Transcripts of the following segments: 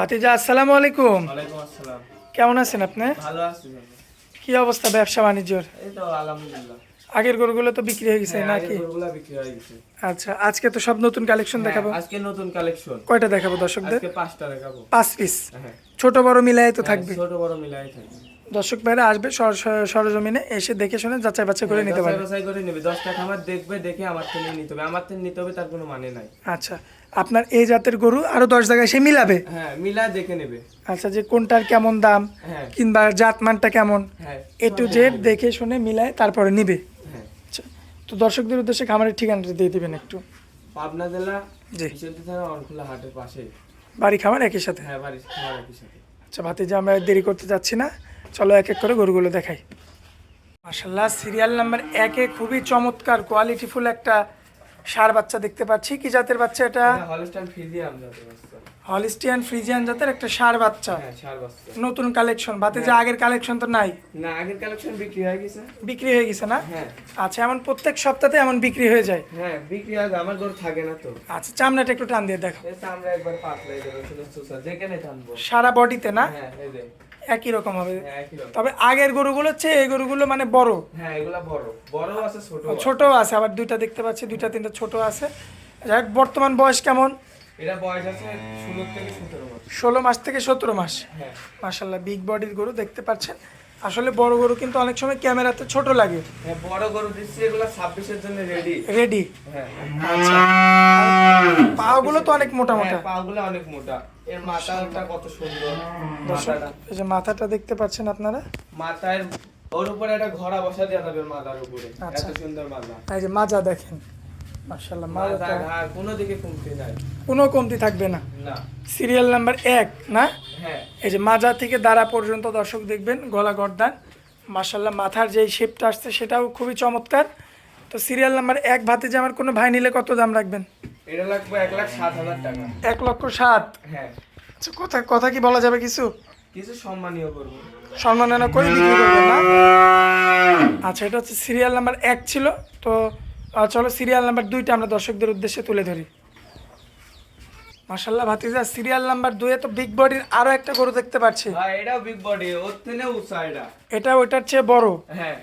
ভাতিজা আসসালামু আলাইকুম। কেমন আছেন আপনি? ভালো আছি কি অবস্থা ব্যবসা বাণিজ্যর? এই তো আলহামদুলিল্লাহ। আগের গরুগুলো তো বিক্রি হয়ে গেছে হ্যাঁ, নাকি? আগের বিক্রি হয়ে গেছে। আচ্ছা আজকে তো সব নতুন কালেকশন দেখাবো। হ্যাঁ, আজকে নতুন কালেকশন কয়টা দেখাবো দর্শকদের? আজকে পাঁচটা দেখাবো। পাঁচ পিস হ্যাঁ। ছোট বড় মিলাই তো থাকবে। ছোট বড় মিলাই থাকবে। দর্শক ভাইরা আসবে সর- সর- সরজমিনে এসে দেখে শুনে যাচাই বাছাই করে নিতে পারবে। বাছাই করে নেবে। দশটা খামার দেখবে দেখে আমার থেকে নিতে হবে। আমার থেকে নিতে হবে তার কোনো মানে নাই। আচ্ছা আপনার এই জাতের গরু আরও দশ জায়গায় সে মিলাবে? হ্যাঁ মিলা দেখে নেবে। আচ্ছা যে কোনটার কেমন দাম হ্যাঁ। কিংবা জাত মানটা কেমন এ টু জেড দেখে শুনে মিলায় তারপরে নিবে। হ্যাঁ। আচ্ছা তো দর্শকদের উদ্দেশ্যে খামারের ঠিকানাটা দিয়ে দিবেন একটু। পাবনা জেলা জি। থানা অনখোলা হাটের পাশে। বাড়ি খামার একই সাথে? হ্যাঁ বাড়ি খামার একই সাথে। আচ্ছা ভাতিজা আমরা দেরি করতে যাচ্ছি না। চলো এক এক করে গরুগুলো দেখাই। মাশাল্লাহ সিরিয়াল নাম্বার একে খুবই চমৎকার কোয়ালিটিফুল একটা সার বাচ্চা দেখতে পাচ্ছি। কি জাতের বাচ্চা এটা? হলিস্টিয়ান ফ্রিজিয়ান জাতের একটা সার বাচ্চা। হ্যাঁ নতুন কালেকশন ভাতিজা আগের কালেকশন তো নাই। না আগের কালেকশন বিক্রি হয়ে গেছে। বিক্রি হয়ে গেছে না? হ্যাঁ। আচ্ছা এমন প্রত্যেক সপ্তাহে এমন বিক্রি হয়ে যায়। হ্যাঁ বিক্রি হয় আমার গরু থাকে না তো। আচ্ছা চামড়াটা একটু টান দিয়ে দেখো। আমরা একবার সুসা যেখানে টানবো। সারা বডিতে না? হ্যাঁ এই যে। একই রকম হবে। হ্যাঁ। তবে আগের গরুগুলো হচ্ছে এই গরুগুলো মানে বড়। হ্যাঁ এগুলা বড়। বড় আছে ছোট ছোট আছে আবার দুইটা দেখতে পাচ্ছি দুইটা তিনটা ছোট আছে। যাই হোক, বর্তমান বয়স কেমন? এটা বয়স আছে ষোলো থেকে সতেরো মাস। ষোলো মাস থেকে সতেরো মাস। হ্যাঁ। মাসাল্লাহ বিগ বডির গরু দেখতে পাচ্ছেন। আসলে বড় গরু কিন্তু অনেক সময় ক্যামেরাতে ছোট লাগে। হ্যাঁ বড় গরু দিচ্ছি এগুলা ছাব্বিশের জন্য রেডি রেডি হ্যাঁ। আচ্ছা। পাগুলো তো অনেক মোটা মোটা। হ্যাঁ, পাগুলো অনেক মোটা। এর মাথাটা কত সুন্দর মাথাটা। এই যে মাথাটা দেখতে পাচ্ছেন আপনারা? মাথায় ওর উপরে একটা ঘোড়া বসা দেওয়া যাবে মাথার উপরে। আচ্ছা। এত সুন্দর মাথা। এই যে মাজা দেখেন। মাজাটা ঘাড় কোনো দিকে কমতে নাই। কোনো কমতি থাকবে না। না। সিরিয়াল নাম্বার এক না? হ্যাঁ। এই যে মাজা থেকে দাঁড়া পর্যন্ত দর্শক দেখবেন গলা গর্দান। মাসাল্লাহ মাথার যেই শেপটা আসছে সেটাও খুবই চমৎকার। তো সিরিয়াল নাম্বার এক ভাতে যে আমার কোনো ভাই নিলে কত দাম রাখবেন? এটা লাগবে এক লাখ সাত হাজার টাকা। এক লক্ষ সাত? হ্যাঁ। আচ্ছা কথা কথা কি বলা যাবে কিছু? কিছু সম্মানীয় করব। সম্মাননা করে বিক্রি করবেন না? আচ্ছা এটা হচ্ছে সিরিয়াল নাম্বার এক ছিল তো চলো সিরিয়াল নাম্বার দুইটা আমরা দর্শকদের উদ্দেশ্যে তুলে ধরি। মাসাল্লাহ ভাতিজা সিরিয়াল নাম্বার দুয়ে তো বিগ বডির আরও একটা গরু দেখতে পাচ্ছি। ভাই এটাও বিগ বডি ওর থেকে উঁচা এটা। এটা ওইটার চেয়ে বড়? হ্যাঁ।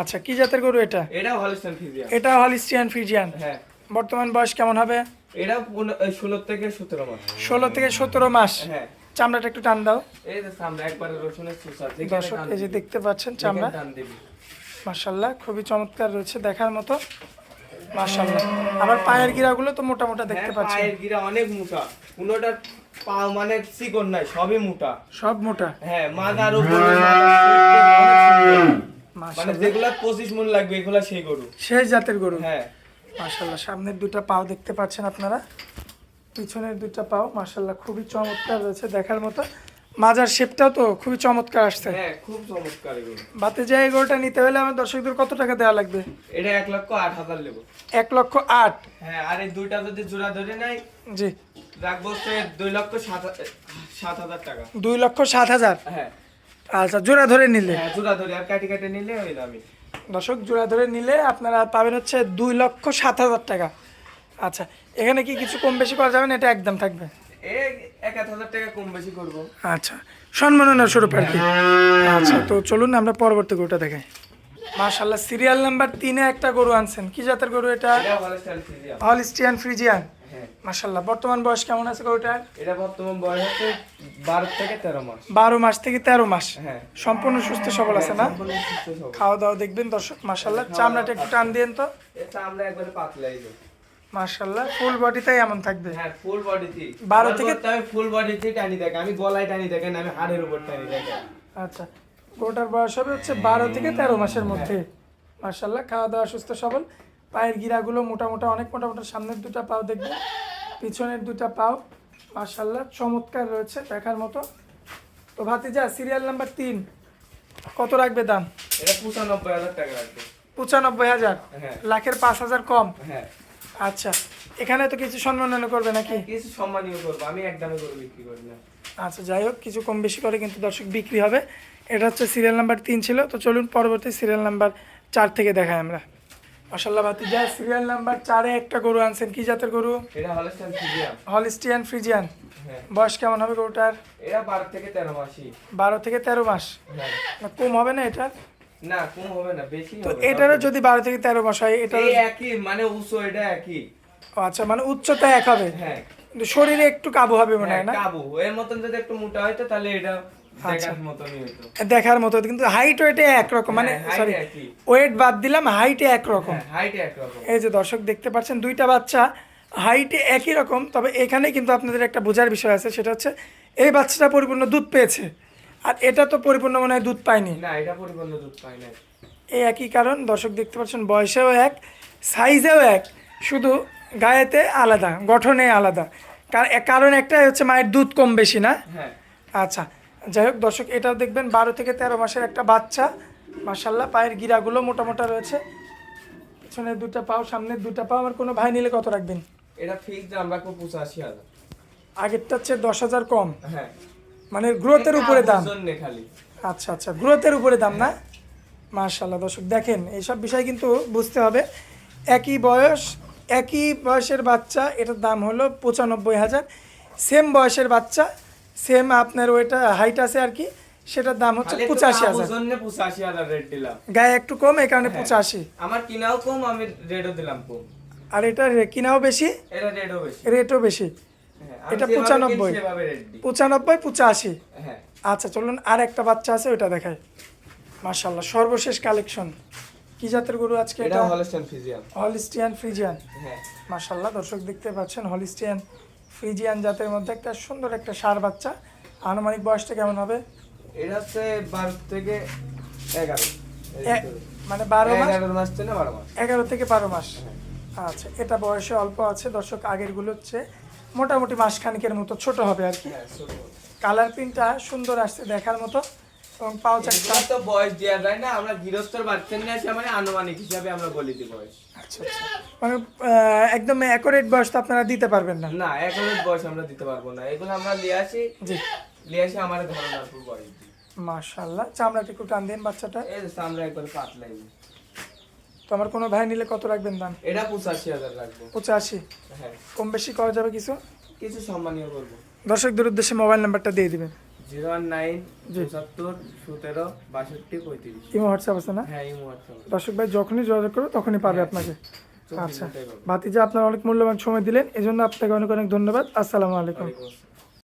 আচ্ছা কি জাতের গরু এটা? এটাও হলিস্টান ফিজিয়াম এটা হলিস্টিয়ান ফিজিয়ান হ্যাঁ। বর্তমান বয়স কেমন হবে? এই ষোলো থেকে সতেরো মাস। ষোলো থেকে সতেরো মাস। হ্যাঁ। চামড়াটা একটু টান দাও। এই যে সামনে একবারে রসুনের সুসা দর্শক এই যে দেখতে পাচ্ছেন চামড়া। টান দিবি। মার্শাল্লাহ খুবই চমৎকার রয়েছে দেখার মতো। আবার পায়ের গিরাগুলো তো মোটা মোটা দেখতে হ্যাঁ, পাচ্ছেন। পায়ের গিরা অনেক মোটা। কোনোটার পা মানে চিকন নাই সবই মোটা। সব মোটা। হ্যাঁ মাদার উপরে। মানে যেগুলা পঁচিশ মন লাগবে এগুলা সেই গরু। শেষ জাতের গরু। হ্যাঁ। মার্শাল্লাহ সামনের দুটো পাও দেখতে পাচ্ছেন আপনারা। পিছনের দুটো পাও মার্শাল্লাহ খুবই চমৎকার রয়েছে দেখার মতো। মাজার শেপটাও তো খুবই চমৎকার আসছে। হ্যাঁ খুব চমৎকার বাতে এই গরুটা নিতে হলে আমার দর্শকদের কত টাকা দেওয়া লাগবে? এটা এক লক্ষ আট হাজার নেব। এক লক্ষ আট? হ্যাঁ আর এই দুইটা যদি জোড়া ধরে নাই জি। রাখব দুই লক্ষ সাত সাত হাজার টাকা। দুই লক্ষ সাত হাজার? হ্যাঁ। আচ্ছা জোড়া ধরে নিলে। হ্যাঁ জোড়া ধরে আর কাটি কাটি নিলে ওই দামি দর্শক জোড়া ধরে নিলে আপনারা পাবেন হচ্ছে দুই লক্ষ সাত হাজার টাকা। আচ্ছা এখানে কি কিছু কম বেশি করা যাবে না? এটা একদম থাকবে। এক হাজার টাকা কম বেশি করব। আচ্ছা সম্মাননা স্বরূপ আর কি। আচ্ছা তো চলুন আমরা পরবর্তী গরুটা দেখাই। মাশাল্লাহ সিরিয়াল নাম্বার তিনে একটা গরু আনছেন। কি জাতের গরু এটা? ভালো হলিস্টিয়ান ফ্রিজিয়ান। মাশাল্লাহ বর্তমান বয়স কেমন আছে গরুটার? এটা বর্তমান বয়স হচ্ছে বারো থেকে তেরো মাস। বারো মাস থেকে তেরো মাস। হ্যাঁ। সম্পূর্ণ সুস্থ সবল আছে না? সবল। খাওয়া দাওয়া দেখবেন দর্শক মাশাল্লাহ চামড়াটা একটু টান দিয়েন তো। আমরা একবারে পাতলাই দেবো মাশাল্লাহ ফুল বডিটাই এমন থাকবে? হ্যাঁ ফুল বডিতে বারো থেকে- আমি ফুল বডিতে টানি দেখে আমি গলায় টানি দেখেন আমি হাড়ের উপর টানি দেখেন। আচ্ছা গরুটার বয়স হবে হচ্ছে বারো থেকে তেরো মাসের মধ্যে। মার্শাল্লাহ খাওয়া দাওয়া সুস্থ সবল। পায়ের গিরাগুলো মোটা মোটা অনেক মোটা মোটা সামনের দুটো পাও দেখবে পিছনের দুটো পাও মার্শাল্লাহ চমৎকার রয়েছে দেখার মতো। তো ভাতিজা সিরিয়াল নাম্বার তিন কত রাখবে দাম? এটা পঁচানব্বই হাজার টাকা লাগবে পঁচানব্বই হাজার? হ্যাঁ। লাখের পাঁচ হাজার কম? হ্যাঁ। আচ্ছা এখানে তো কিছু সম্মাননা করবে নাকি? কিছু সম্মানীয় করব আমি একদমই করে বিক্রি করি না। আচ্ছা যাই হোক কিছু কম বেশি করে কিন্তু দর্শক বিক্রি হবে। এটা হচ্ছে সিরিয়াল নাম্বার তিন ছিল তো চলুন পরবর্তী সিরিয়াল নাম্বার চার থেকে দেখাই আমরা। ভাতিজা সিরিয়াল নাম্বার চারে একটা গরু আনছেন। কি জাতের গরু? এটা হলিস্টিয়ান ফ্রিজিয়ান হ্যাঁ। বয়স কেমন হবে গরুটার? এটা বারো থেকে তেরো মাসই। বারো থেকে তেরো মাস। হ্যাঁ। না কম হবে না এটার? না কম হবে না বেশি তো এটারও যদি বারো থেকে তেরো মাস হয় এই একই মানে উঁচু এটা একই। আচ্ছা মানে উচ্চতা এক হবে। হ্যাঁ। কিন্তু শরীরে একটু কাবু হবে মনে হয় না? হ্যাঁ, কাবু। এর মতন যদি একটু মোটা হইতো তাহলে এটা। দেখার দেখার মতো কিন্তু হাইট ওয়েটে একরকম মানে হ্যাঁ, সরি ওয়েট বাদ দিলাম হাইটে একরকম। হ্যাঁ একরকম। এই যে দর্শক দেখতে পাচ্ছেন দুইটা বাচ্চা হাইটে একই রকম তবে এখানে কিন্তু আপনাদের একটা বোঝার বিষয় আছে সেটা হচ্ছে এই বাচ্চাটা পরিপূর্ণ দুধ পেয়েছে আর এটা তো পরিপূর্ণ মনে হয় দুধ পায়নি। না এটা পরিপূর্ণ দুধ না এই একই কারণ দর্শক দেখতে পাচ্ছেন বয়সেও এক সাইজেও এক শুধু গায়েতে আলাদা গঠনে আলাদা। কার- কারণ একটাই হচ্ছে মায়ের দুধ কম বেশি না? হ্যাঁ। আচ্ছা যাই হোক দর্শক এটা দেখবেন বারো থেকে তেরো মাসের একটা বাচ্চা। মাসাল্লাহ পায়ের গিরাগুলো মোটা মোটা রয়েছে। পিছনের দুটা পাও সামনের দুটা পাও আমার কোনো ভাই নিলে কত রাখবেন? এটা ফিক্সড দাম রাখব পঁচাশি হাজার। আগেরটার চেয়ে দশ হাজার কম। হ্যাঁ। মানে গ্রোথের উপরে দাম। আচ্ছা আচ্ছা গ্রোথের উপরে দাম না? মার্শাল্লাহ দর্শক দেখেন এইসব বিষয় কিন্তু বুঝতে হবে। একই বয়স একই বয়সের বাচ্চা এটার দাম হলো পঁচানব্বই হাজার। সেম বয়সের বাচ্চা সেম আপনার ওইটা হাইট আছে আর কি সেটার দাম হচ্ছে পঁচাশি হাজার। পঁচাশি হাজার রেট দিলাম। গায়ে একটু কম এই কারণে হ্যাঁ। পঁচাশি। আমার কিনাও কম আমি রেটও দিলাম কম। আর এটা রে- কিনাও বেশি? এটা রেটও বেশি। রেটও বেশি। হ্যাঁ, এটা যেভাবে কিনি 95 সেভাবে রেট দিই। পঁচানব্বই পঁচাশি। হ্যাঁ। আচ্ছা চলুন আর একটা বাচ্চা আছে ওইটা দেখাই। মার্শাল্লাহ সর্বশেষ কালেকশন কি জাতের গরু আজকে এটা হলস্টাইন ফিজিয়াম হলিস্টিয়ান ফ্রিজিয়ান হ্যাঁ। মার্শাল্লাহ দর্শক দেখতে পাচ্ছেন হলিস্টিয়ান ফ্রিজিয়ান জাতের মধ্যে একটা সুন্দর একটা সার বাচ্চা। আনুমানিক বয়সটা কেমন হবে? এটা হচ্ছে বারো থেকে এগারো। মানে বারো মাস? থেকে বারো মাস। এগারো থেকে বারো মাস। আচ্ছা এটা বয়সে অল্প আছে দর্শক আগেরগুলো হচ্ছে মোটামুটি মাসখানিকের মতো ছোট হবে আর কি। হ্যাঁ কালার প্রিন্টটা সুন্দর আসছে দেখার মতো। এবং পাও চারটা। তো বয়স দেওয়া যায় না? আমরা গৃহস্থর বাচ্চা নিয়ে আসি মানে আনুমানিক হিসাবে আমরা বলি দিই বয়স। আচ্ছা আচ্ছা। মানে একদম অ্যাকোরেট বয়স তো আপনারা দিতে পারবেন না। না এখন বয়স আমরা দিতে পারব না। এগুলো আমরা নিয়ে আসি জি। নিয়ে আসি আমার ধারণার উপর বয়স দিই। মাশাল্লাহ চামড়াটা একটু টান দিন বাচ্চাটা। এই আমরা একবার পাতলাই তো আমার কোনো ভাই নিলে কত রাখবেন দাম? এটা পঁচাশি হাজার রাখব। পঁচাশি? হ্যাঁ। কম বেশি করা যাবে কিছু? কিছু সম্মানীয় করব। দর্শকদের উদ্দেশ্যে মোবাইল নাম্বারটা দিয়ে দিবেন। জিরো ওয়ান নাইন পঁচাত্তর সতেরো বাষট্টি পঁয়ত্রিশ। ইমো হোয়াটসঅ্যাপ আছে না? হ্যাঁ মুহূর্তে দর্শক ভাই যখনই যোগাযোগ করো তখনই পাবে আপনাকে। আচ্ছা। বাতি যে ভাতিজা আপনার অনেক মূল্যবান সময় দিলেন এই জন্য আপনাকে অনেক অনেক ধন্যবাদ। আসসালামু আলাইকুম।